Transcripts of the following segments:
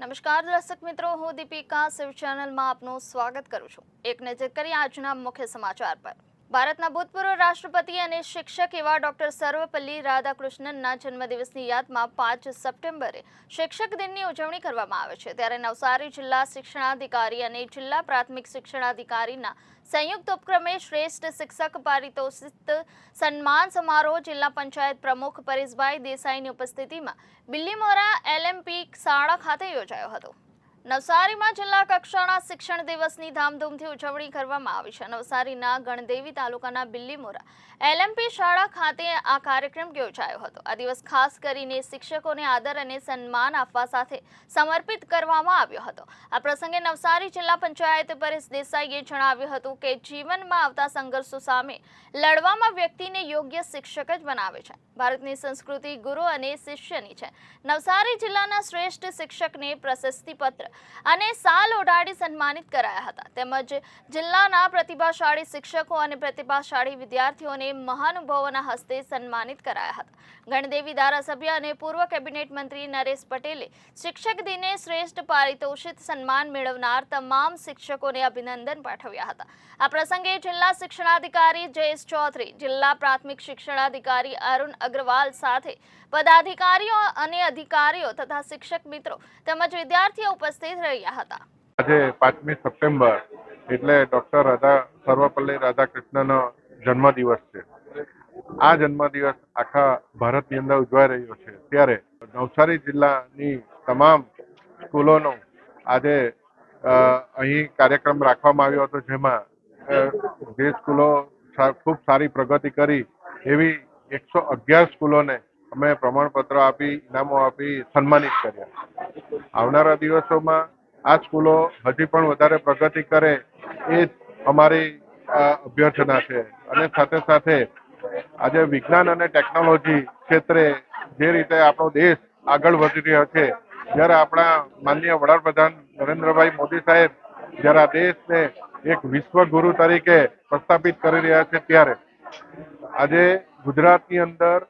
નમસ્કાર દર્શક મિત્રો, હું દીપિકા, શિવ ચેનલમાં આપનું સ્વાગત કરું છું. એક નજર કરી આજના મુખ્ય સમાચાર પર. ભારતના ભૂતપૂર્વ રાષ્ટ્રપતિ અને શિક્ષક એવા ડોક્ટર સર્વપલ્લી રાધાકૃષ્ણનના જન્મદિવસની યાદમાં પાંચ સપ્ટેમ્બરે શિક્ષક દિનની ઉજવણી કરવામાં આવે છે. ત્યારે નવસારી જિલ્લા શિક્ષણાધિકારી અને જિલ્લા પ્રાથમિક શિક્ષણાધિકારીના સંયુક્ત ઉપક્રમે શ્રેષ્ઠ શિક્ષક પારિતોષિત સન્માન સમારોહ જિલ્લા પંચાયત પ્રમુખ પરેશભાઈ દેસાઈની ઉપસ્થિતિમાં બિલ્લીમોરા એલએમપી શાળા ખાતે યોજાયો હતો. નવસારીમાં જિલ્લા કક્ષાના શિક્ષણ દિવસની ધામધૂમથી ઉજવણી કરવામાં આવી છે. નવસારીના ગણદેવી તાલુકાના બિલ્લીમોરા એલએમપી શાળા ખાતે આ કાર્યક્રમ યોજાયો હતો. આ દિવસ ખાસ કરીને શિક્ષકોને આદર અને સન્માન આપવા સાથે સમર્પિત કરવામાં આવ્યો હતો. આ પ્રસંગે નવસારી જિલ્લા પંચાયત પરેશ દેસાઈએ જણાવ્યું હતું કે, જીવનમાં આવતા સંઘર્ષો સામે લડવામાં વ્યક્તિને યોગ્ય શિક્ષક જ બનાવે છે. ભારતની સંસ્કૃતિ ગુરુ અને શિષ્યની છે. નવસારી જિલ્લાના શ્રેષ્ઠ શિક્ષકને પ્રશસ્તિપત્ર અને સાલ ઓઢાડી સન્માનિત કરાયા હતા. તેમજ જિલ્લાના પ્રતિભાશાળી શિક્ષકો અને પ્રતિભાશાળી વિદ્યાર્થીઓને મહાનુભાવોના હસ્તે સન્માનિત કરાયા હતા. ગણદેવી ધારાસભ્ય અને પૂર્વ કેબિનેટ મંત્રી નરેશ પટેલે શિક્ષક દિને શ્રેષ્ઠ પારિતોષિત સન્માન મેળવનાર તમામ શિક્ષકોને અભિનંદન પાઠવ્યા હતા. આ પ્રસંગે જિલ્લા શિક્ષણાધિકારી જયેશ ચૌધરી, જિલ્લા પ્રાથમિક શિક્ષણાધિકારી અરુણ અગ્રવાલ સાથે પદાધિકારીઓ અને અધિકારીઓ તથા શિક્ષક મિત્રો તેમજ વિદ્યાર્થીઓ ઉપસ્થિત રહ્યા હતા. આજે પાંચમી સપ્ટેમ્બર એટલે ડોક્ટર રાધા, સર્વપલ્લી રાધાકૃષ્ણનો જન્મદિવસ છે. આ જન્મદિવસ આખા ભારતની અંદર ઉજવાઈ રહ્યો છે. ત્યારે નવસારી જિલ્લાની તમામ સ્કૂલોનો આજે અહીં કાર્યક્રમ રાખવામાં આવ્યો હતો, જેમાં જે સ્કૂલો ખૂબ સારી પ્રગતિ કરી, એવી એકસો અગિયાર સ્કૂલોને અમે પ્રમાણપત્ર આપી, ઇનામો આપી સન્માનિત કર્યા. આવનારા દિવસોમાં આ સ્કૂલો હજી પણ વધારે પ્રગતિ કરે એ અમારી અભ્યર્થના છે. અને સાથે સાથે આજે વિજ્ઞાન અને ટેકનોલોજી ક્ષેત્રે જે રીતે આપણો દેશ આગળ વધી રહ્યો છે, જ્યારે આપણા માનનીય વડાપ્રધાન નરેન્દ્રભાઈ મોદી સાહેબ જ્યારે આ દેશને એક વિશ્વગુરુ તરીકે પ્રસ્થાપિત કરી રહ્યા છે ત્યારે, આજે ગુજરાતની અંદર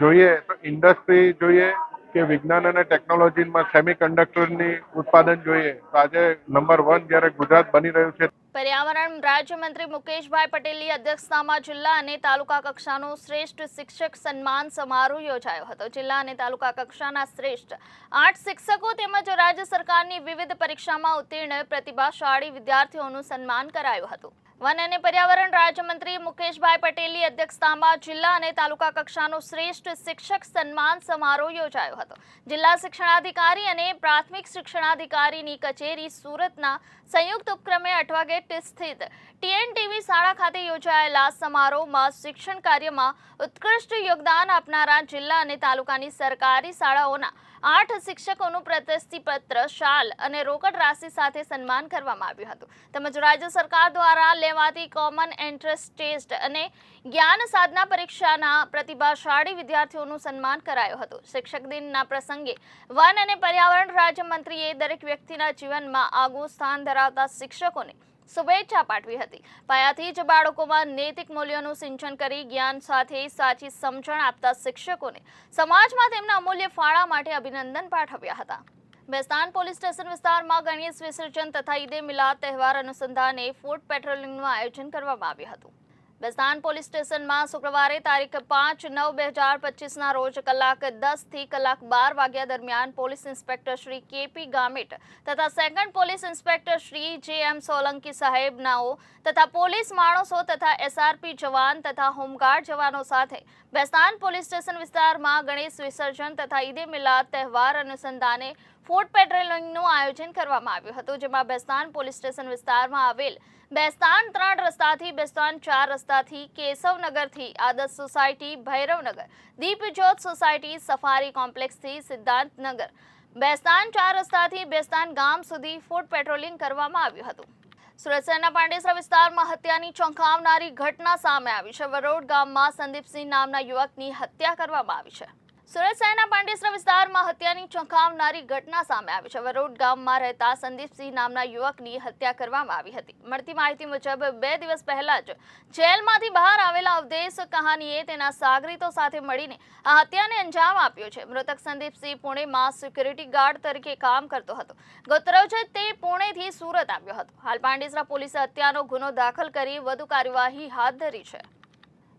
જોઈએ તો ઇન્ડસ્ટ્રી જોઈએ કે વિજ્ઞાન અને ટેકનોલોજીમાં સેમી કંડક્ટરની ઉત્પાદન જોઈએ. તો આજે નંબર વન જ્યારે ગુજરાત બની રહ્યું છે પર્યાવરણ રાજ્યમંત્રી મુકેશભાઈ પટેલની અધ્યક્ષતામાં જિલ્લા અને તાલુકા કક્ષાનો શ્રેષ્ઠ શિક્ષક સન્માન સમારોહ યોજાયો હતો. જિલ્લા અને તાલુકા કક્ષાના શ્રેષ્ઠ આઠ શિક્ષકો તેમજ રાજ્ય સરકારની વિવિધ પરીક્ષામાં ઉત્તીર્ણ પ્રતિભાશાળી વિદ્યાર્થીઓનું સન્માન કરાયું હતું. વન અને પર્યાવરણ રાજ્યમંત્રી મુકેશભાઈ પટેલની અધ્યક્ષતામાં જિલ્લા અને તાલુકા કક્ષાનો શ્રેષ્ઠ શિક્ષક સન્માન સમારોહ યોજાયો હતો. જિલ્લા શિક્ષણાધિકારી અને પ્રાથમિક શિક્ષણાધિકારીની કચેરી સુરતના સંયુક્ત ઉપક્રમે અઠવા ગેટ સ્થિત ટીએનટીવી શાળા ખાતે યોજાયેલા સમારોહમાં શિક્ષણ કાર્યમાં ઉત્કૃષ્ટ યોગદાન આપનારા જિલ્લા અને તાલુકાની સરકારી શાળાઓના આઠ શિક્ષકોનું પ્રશસ્તિપત્ર શાલ અને રોકડ રાશિ સાથે સન્માન કરવામાં આવ્યું હતું. તેમજ રાજ્ય સરકાર દ્વારા લેવાતી કોમન એન્ટ્રન્સ ટેસ્ટ અને જ્ઞાન સાધના પરીક્ષાના પ્રતિભાશાળી વિદ્યાર્થીઓનું સન્માન કરાયું હતું. શિક્ષક દિનના પ્રસંગે વન અને પર્યાવરણ રાજ્યમંત્રીએ દરેક વ્યક્તિના જીવનમાં આગવું સ્થાન ધરાવતા શિક્ષકોને શુભેચ્છા પાઠવી હતી. પાયાથી જ બાળકોમાં નૈતિક મૂલ્યોનું સિંચન કરી જ્ઞાન સાથે સાચી સમજણ આપતા શિક્ષકોને સમાજમાં તેમના અમૂલ્ય ફાળા માટે અભિનંદન પાઠવ્યા હતા. બેસ્તાન પોલીસ સ્ટેશન વિસ્તારમાં ગણેશ વિસર્જન તથા ઈદે મિલાદ તહેવાર અનુસંધાને ફૂડ પેટ્રોલિંગનું આયોજન કરવામાં આવ્યું હતું. બેસ્તાન પોલીસ સ્ટેશનમાં શુક્રવારે તારીખ પાંચ નવ બે હજાર પચીસના રોજ કલાક દસથી કલાક બાર વાગ્યા દરમિયાન police inspector Shri KP Gamit તથા સેકન્ડ પોલીસ ઇન્સ્પેક્ટર શ્રી જે એમ સોલંકી સાહેબનાઓ તથા પોલીસ માણસો તથા એસઆરપી જવાન તથા હોમગાર્ડ જવાનો સાથે બેસ્તાન પોલીસ સ્ટેશન વિસ્તારમાં ગણેશ વિસર્જન તથા ઈદે મિલાદ તહેવાર અનુસંધાને ફૂડ પેટ્રોલિંગનું આયોજન કરવામાં આવ્યું હતું, જેમાં બેસ્તાન પોલીસ સ્ટેશન વિસ્તારમાં આવેલ બેસ્તાન ત્રણ રસ્તાથી બેસ્તાન ચાર રસ્તાથી કેશવનગરથી Adarsh society, Bhairavnagar Deepjyot society, Safari કોમ્પ્લેક્સથી સિદ્ધાંતનગર. Bestan ચાર રસ્તાથી બેસ્તાન ગામ સુધી ફૂડ પેટ્રોલિંગ કરવામાં આવ્યું હતું. સુરત શહેરના પાંડેસરા વિસ્તારમાં હત્યાની ચોંકાવનારી ઘટના સામે આવી છે. વરોડ ગામમાં સંદીપસિંહ નામના યુવકની હત્યા કરવામાં આવી છે. સુરત શહેરના પાંડેસરા વિસ્તારમાં હત્યાની ચોંકાવનારી ઘટના સામે આવી છે. વરોડ ગામમાં રહેતા સંદીપસિંહ નામના યુવકની હત્યા કરવામાં આવી હતી. મળતી માહિતી મુજબ બે દિવસ પહેલા જ જેલમાંથી બહાર આવેલા અવધેશ કહાનીએ તેના સાગરીતો સાથે મળીને આ હત્યાને અંજામ આપ્યો છે. મૃતક સંદીપસિંહ પુણેમાં સિક્યુરિટી ગાર્ડ તરીકે કામ કરતો હતો. ગતરોજ તે પુણેથી સુરત આવ્યો હતો. હાલ પાંડેસરા પોલીસે હત્યાનો ગુનો દાખલ કરી વધુ કાર્યવાહી હાથ ધરી છે.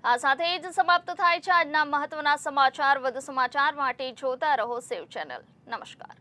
આ સાથે જ સમાપ્ત થાય છે આજના મહત્વના સમાચાર. વધુ સમાચાર માટે જોતા રહો સેવ ચેનલ. નમસ્કાર.